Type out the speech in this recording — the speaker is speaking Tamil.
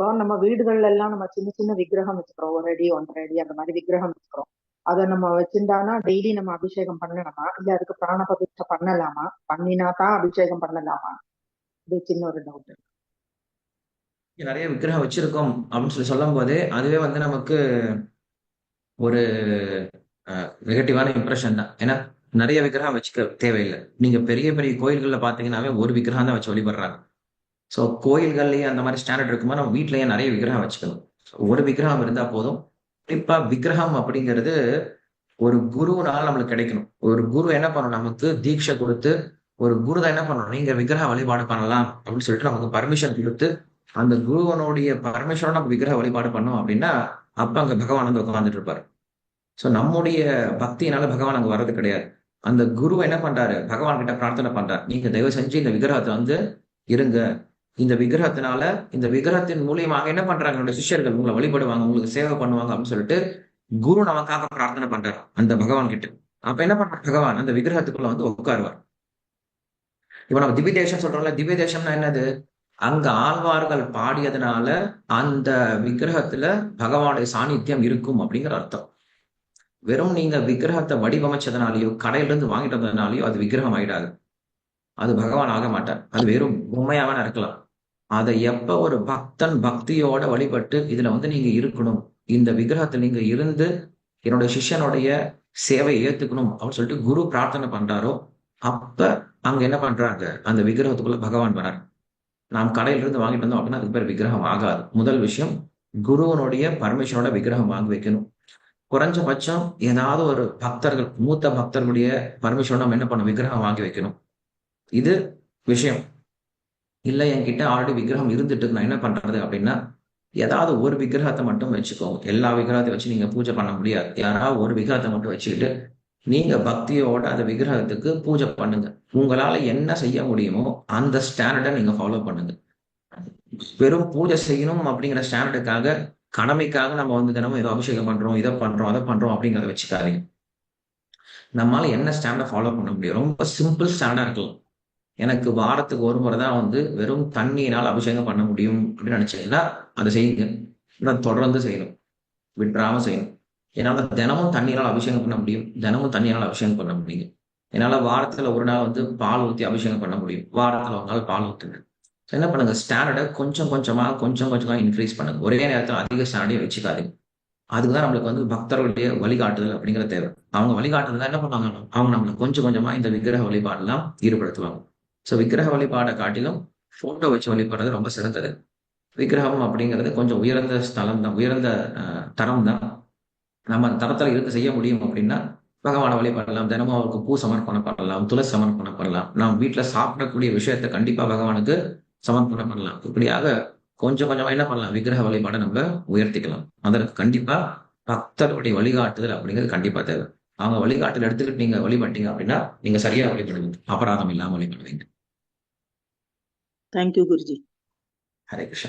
இப்போ நம்ம வீடுகள்ல எல்லாம் நம்ம சின்ன சின்ன விக்கிரகம் வச்சுக்கிறோம். ஒரு அடி ஒன்றரை அடி அந்த மாதிரி விக்கிரகம் வச்சுக்கிறோம். அதை நம்ம வச்சிருந்தானா டெய்லி நம்ம அபிஷேகம் பண்ணலாமா? இல்ல அதுக்கு பிராண பிரதிஷ்டை பண்ணலாமா? பண்ணினா தான் அபிஷேகம் பண்ணலாமா? இது சின்ன ஒரு டவுட் நிறைய விக்கிரகம் வச்சிருக்கோம் அப்படின்னு சொல்லி சொல்லும் போது அதுவே வந்து நமக்கு ஒரு நெகட்டிவான இம்ப்ரெஷன் தான். ஏன்னா நிறைய விக்கிரகம் வச்சுக்க தேவையில்லை. நீங்க பெரிய பெரிய கோயில்கள்ல பாத்தீங்கன்னாவே ஒரு விக்கிரகம் தான் வச்சு வழிபடுறாங்க. ஸோ கோயில்கள்லயே அந்த மாதிரி ஸ்டாண்டர்ட் இருக்கும்போது நம்ம வீட்லயே நிறைய விக்கிரகம் வச்சுக்கணும். ஒரு விக்கிரகம் இருந்தா போதும். குறிப்பா விக்கிரகம் அப்படிங்கிறது ஒரு குருவுனால நம்மளுக்கு கிடைக்கணும். ஒரு குரு என்ன பண்ணணும்? நமக்கு தீட்சை கொடுத்து ஒரு குரு தான் என்ன பண்ணணும்? நீங்க விக்கிரக வழிபாடு பண்ணலாம் அப்படின்னு சொல்லிட்டு நமக்கு பர்மிஷன் கொடுத்து அந்த குருவனுடைய பர்மிஷனோட நம்ம விக்கிரக வழிபாடு பண்ணோம் அப்படின்னா அப்ப அங்க பகவான் வந்து உட்காந்துட்டு இருப்பாரு. ஸோ நம்முடைய பக்தியினால பகவான் அங்க வர்றது கிடையாது. அந்த குரு என்ன பண்றாரு? பகவான் கிட்ட பிரார்த்தனை பண்றாரு. நீங்க தயவு செஞ்சு இந்த விக்கிரகத்தை வந்து இருங்க. இந்த விக்கிரகத்தினால இந்த விக்கிரகத்தின் மூலியமாக என்ன பண்றாங்க? என்னுடைய சிஷ்யர்கள் உங்களை வழிபடுவாங்க உங்களுக்கு சேவை பண்ணுவாங்க அப்படின்னு சொல்லிட்டு குரு நமக்காக பிரார்த்தனை பண்றாரு அந்த பகவான் கிட்ட அப்ப என்ன பண்ற பகவான் அந்த விக்கிரகத்துக்குள்ள வந்து உட்காருவார். இப்ப நம்ம திவ்ய தேசம் சொல்றோம்ல திவ்ய தேசம்னா என்னது? அங்க ஆழ்வார்கள் பாடியதுனால அந்த விக்கிரகத்துல பகவானுடைய சாநித்தியம் இருக்கும் அப்படிங்கிற அர்த்தம். வெறும் நீங்க விக்கிரகத்தை வடிவமைச்சதுனாலயோ கடையில இருந்து வாங்கிட்டு வந்ததுனாலயோ அது விக்கிரகம் ஆயிடாது அது பகவான் ஆக மாட்டார். அது வெறும் உண்மையாவன இருக்கலாம் அதை எப்ப ஒரு பக்தன் பக்தியோட வழிபட்டு இதுல வந்து நீங்க இருக்கணும் இந்த விக்கிரகத்துல நீங்க இருந்து என்னோட சிஷ்யனுடைய சேவையை ஏத்துக்கணும் அப்படின்னு சொல்லிட்டு குரு பிரார்த்தனை பண்றாரோ அப்ப அங்க என்ன பண்றாங்க? அந்த விக்கிரகத்துக்குள்ள பகவான் வரார் நாம் கடையில இருந்து வாங்கிட்டு வந்தோம் அப்படின்னா அதுக்கு பேர் விக்கிரகம் ஆகாது. முதல் விஷயம் குருவனுடைய பரமேஸ்வரோட விக்கிரகம் வாங்கி வைக்கணும். குறைஞ்சபட்சம் ஏதாவது ஒரு பக்தர்கள் மூத்த பக்தர்களுடைய பர்மிஷனோட நம்ம என்ன பண்ண விக்கிரகம் வாங்கி வைக்கணும். இது விஷயம். இல்லை என்கிட்ட ஆல்ரெடி விக்கிரகம் இருந்துட்டு நான் என்ன பண்றது அப்படின்னா ஏதாவது ஒரு விக்கிரகத்தை மட்டும் வச்சுக்கோங்க எல்லா விக்கிரகத்தையும் வச்சு நீங்க பூஜை பண்ண முடியாது. யாராவது ஒரு விக்கிரகத்தை மட்டும் வச்சுக்கிட்டு நீங்க பக்தியோட அந்த விக்கிரகத்துக்கு பூஜை பண்ணுங்க. உங்களால என்ன செய்ய முடியுமோ அந்த ஸ்டாண்டர்டை நீங்க ஃபாலோ பண்ணுங்க. வெறும் பூஜை செய்யணும் அப்படிங்கிற ஸ்டாண்டர்டுக்காக கடமைக்காக நம்ம வந்து தினமும் ஏதோ அபிஷேகம் பண்றோம் இதை பண்றோம் அதை பண்றோம் அப்படிங்கிறத வச்சுக்காதீங்க. நம்மளால என்ன ஸ்டாண்டர்ட் ஃபாலோ பண்ண முடியும்? ரொம்ப சிம்பிள் ஸ்டாண்டர்ட் இருக்கலாம். எனக்கு வாரத்துக்கு ஒரு முறை தான் வந்து வெறும் தண்ணியினால் அபிஷேகம் பண்ண முடியும் அப்படின்னு நினைச்சீங்கன்னா அதை செய்யுங்க. நான் தொடர்ந்து செய்யணும். விட்டுறாம செய்யணும். என்னால் தினமும் தண்ணியால் அபிஷேகம் பண்ண முடியும். தினமும் தண்ணியால் அபிஷேகம் பண்ண முடியும். என்னால் வாரத்தில் ஒரு நாள் வந்து பால் ஊற்றி அபிஷேகம் பண்ண முடியும். வாரத்தில் ஒரு நாள் பால் ஊற்றுங்க என்ன பண்ணுங்க? ஸ்டாண்டர்டை கொஞ்சம் கொஞ்சமாக கொஞ்சம் கொஞ்சமாக இன்க்ரீஸ் பண்ணுங்க. ஒரே நேரத்தில் அதிக ஸ்டாண்டர்டையும் வச்சுக்காதீங்க. அதுக்கு தான் நம்மளுக்கு வந்து பக்தர்களுடைய வழிகாட்டுதல் அப்படிங்கிற தேவை. அவங்க வழிகாட்டுதல் என்ன பண்ணுவாங்க அவங்க நம்மளை கொஞ்சம் கொஞ்சமாக இந்த விக்கிரக வழிபாடெல்லாம் ஈடுபடுத்துவாங்க. ஸோ விக்கிரக வழிபாடை காட்டிலும் ஃபோட்டோ வச்சு வழிபடுறது ரொம்ப சிறந்தது. விக்கிரகம் அப்படிங்கிறது கொஞ்சம் உயர்ந்த ஸ்தலம் தான் உயர்ந்த தரம் தான் நம்ம அந்த தரத்தில் இருந்து செய்ய முடியும் அப்படின்னா பகவானை வழிபடலாம் தினமும் அவருக்கு பூ சமர்ப்பணம் பண்ணலாம் துளசி சமர்ப்பணம் பண்ணலாம். நாம் வீட்டில் சாப்பிடக்கூடிய விஷயத்த கண்டிப்பாக பகவானுக்கு சமர்ப்பணம் பண்ணலாம். இப்படியாக கொஞ்சம் கொஞ்சமாக என்ன பண்ணலாம்? விக்கிரக வழிபாடை நம்ம உயர்த்திக்கலாம். அதற்கு கண்டிப்பாக பக்தருடைய வழிகாட்டுதல் அப்படிங்கிறது கண்டிப்பாக தேவை. அவங்க வழிகாட்டுதல் எடுத்துக்கிட்டு நீங்கள் வழிபட்டீங்க அப்படின்னா நீங்கள் சரியாக வழிபடுவீங்க. அபராதம் இல்லாமல் வழிபடுவீங்க. Thank you Guru ji Hare Krishna